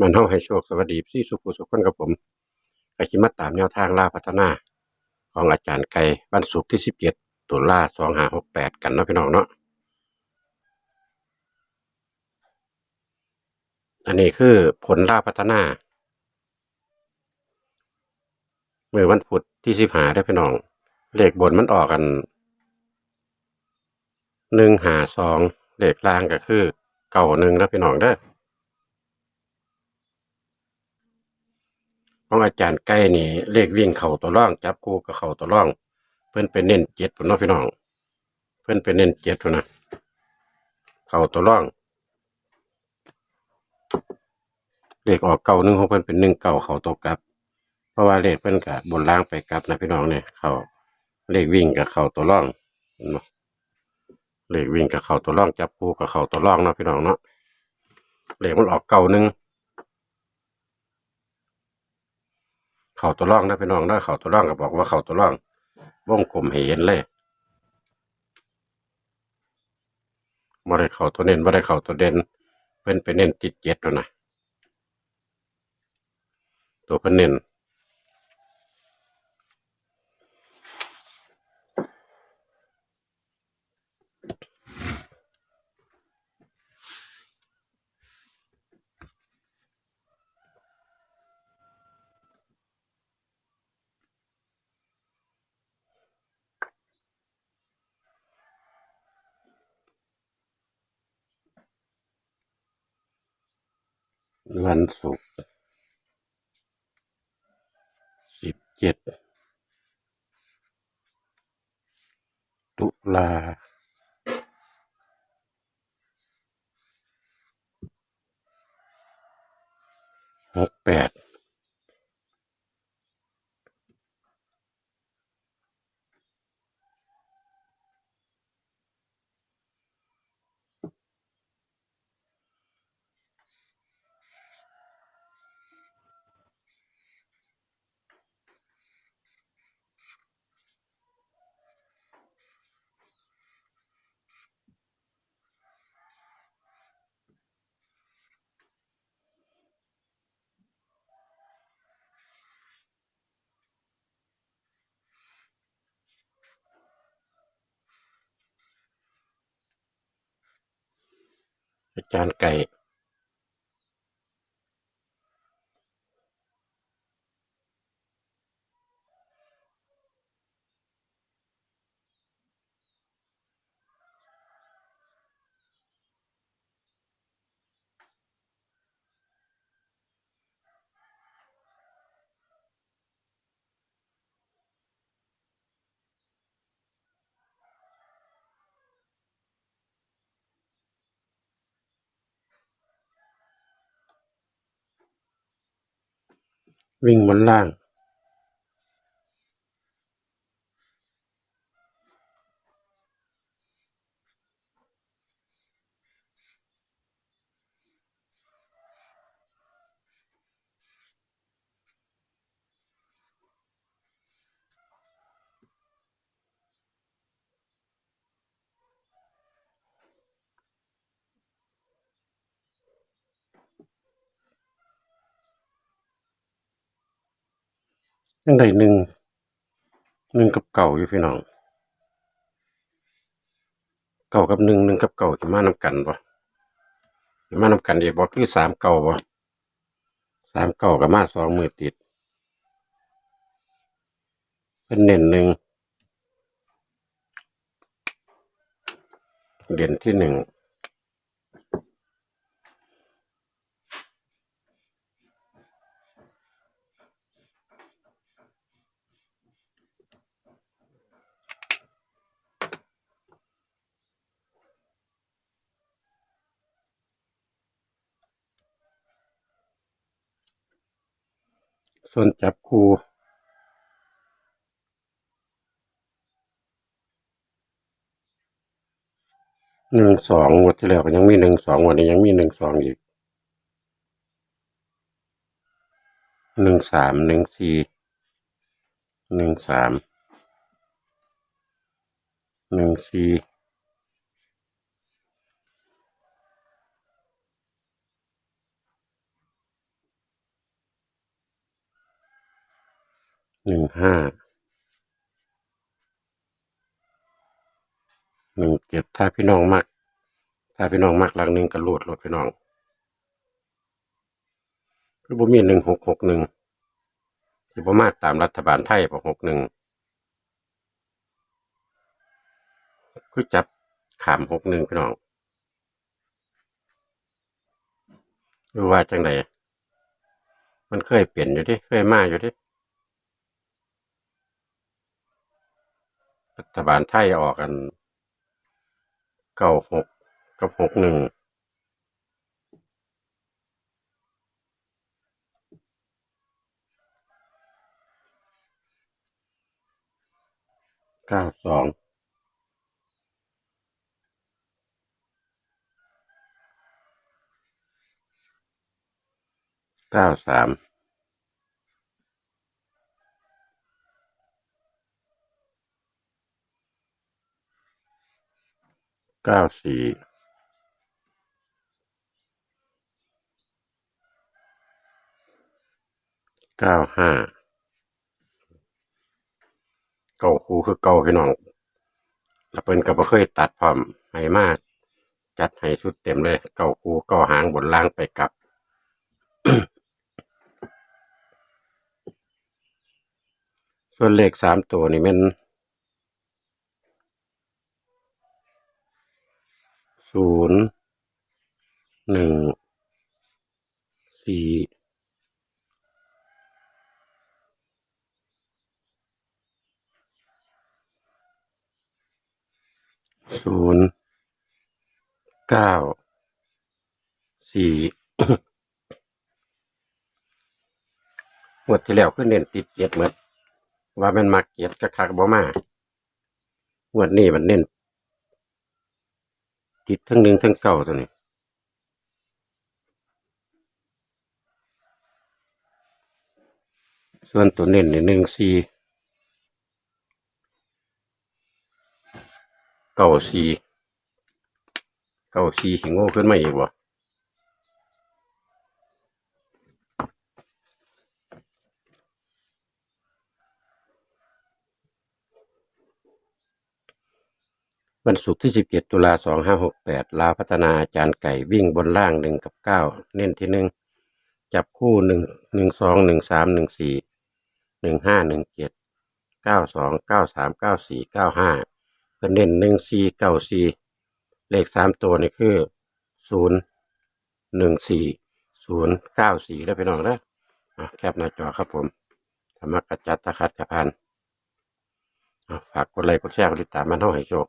มันเฮาให้โชคสวัสดีพี่สุขุสุขคนกับผมก็สิมาตามแนวทางล่าพัฒนา ของอาจารย์ไก่วันศุกร์ที่17ตุลา2568กันนะพี่น้องเนาะอันนี้คือผลล่าพัฒนาเมื่อวันพุธที่15ได้พี่น้อง เลขบนมันออกกัน152เลขล่างก็คือเก่าหนึ่งนะพี่น้องเด้ ของอาจารย์ใกล้นี่เลขวิ่งเข่าตัวร่อง จับคู่กับเข่าตัวร่อง เพิ่อนเป็นเน้นเจ็ดพุ่นเนาะพี่น้อง เพิ่อนเป็นเน้นเจ็ดพุ่นนะเข่าตัวร่องเลขออกเก่าหนึ่งของเพิ่อนเป็นหนึ่งเก่าเข่าตัวกลับ เพราะว่าเลขเพิ่อนกับบนล่างไปกลับนะพี่น้องเนี่ยเข่าเลขวิ่งกับเข่าตัวร่องเลขวิ่งกับเข่าตัวร่องจับคู่กับเข่าตัวร่องเนาะพี่น้องเนาะเลขมันออกเก่าหนึ่ง เข่าตัวร่องนะพี่น้องนะเข่าตัวร่องก็บอกว่าเข่าตัวร่องวงกลมเห็นเลยบ่ได้เข่าตัวเน้นบ่ได้เข่าตัวเด่นเป็นไปเน้นติดเจ็ดตัวนะตัวเพิ่นเน้น วันศุกร์สิบเจ็ดตุลาหกแปด อาจารย์ไก่ วิ่งบนล่าง ยังได้หนึ่งหนึ่งกับเก่าอยู่พี่น้องเก่ากับหนึ่งหนึ่งกับเก่าจะมานำกันบ่จะมานำกันเดียบ่คือสามเก่าบ่สามเก่ากับมาสองมือติดเป็นเน้นหนึ่งเด่นที่หนึ่ง ส่วนจับคู่หนึ่งสองงวันที่แล้วก็ยังมีหนึ่งสองวันนี้ยังมีหนึ่งสองอีกหนึ่งสามหนึ่งสี่หนึ่งสามหนึ่งสี่ หนึ่งห้าหนึ่งเจ็ดถ้าพี่น้องมัก ถ้าพี่น้องมักหลังหนึ่งกระโดดรถพี่น้องคือบ่มีหนึ่งหกหกหนึ่งที่บ่มาตามรัฐบาลไทยบ่หกหนึ่งคือจับขามหกหนึ่งพี่น้องรู้ว่าจังไดมันเคยเปลี่ยนอยู่ดิ เคยมาอยู่ดิ รัฐบาลไทยออกกันเก้าหกกับหกหนึ่งเก้าสองเก้าสาม เก้าสี่เก้าห้าเก้าคูคือเก้าพี่น้อง แล้วเพิ่นก็บ่เคยตัดพร้อมให้มาจัดให้ชุดเต็มเลย เก้าคูเก้าหางบนล่างไปกลับส่วนเลขสามตัวนี่มัน ศูนย์หนึ่งสี่ศูนย์เก้าสี่งวดที่แล้วคือเน้นติดเจ็ดหมดว่ามันมักเจ็ดกะคักบ่มางวดนี้มันเน้น ติดทั้งหนึ่งทั้งเก่าตัวนี้ส่วนตัวเน้นนี่หนึ่งสี่เก่าสี่เก่าสี่หิงโง่ขึ้นมาอีกบ่ วันศุกร์ที่สิบเจ็ดตุลาสองห้าหกแปดลาพัฒนาอาจารย์ไก่วิ่งบนล่างหนึ่งกับเก้าเน้นที่หนึ่งจับคู่หนึ่งหนึ่งสองหนึ่งสามหนึ่งสี่หนึ่งห้าหนึ่งเจ็ดเก้าสองเก้าสามเก้าสี่เก้าห้าเพื่อเน้นหนึ่งสี่เก้าสี่เลขสามตัวนี่คือศูนย์หนึ่งสี่ศูนย์เก้าสี่แล้ไปน้องนะแคปหน้าจอครับผมสมัครกระจัดตะคัดกระพันฝากกดไลค์กดแชร์กดติดตามมันเท่าให้โชค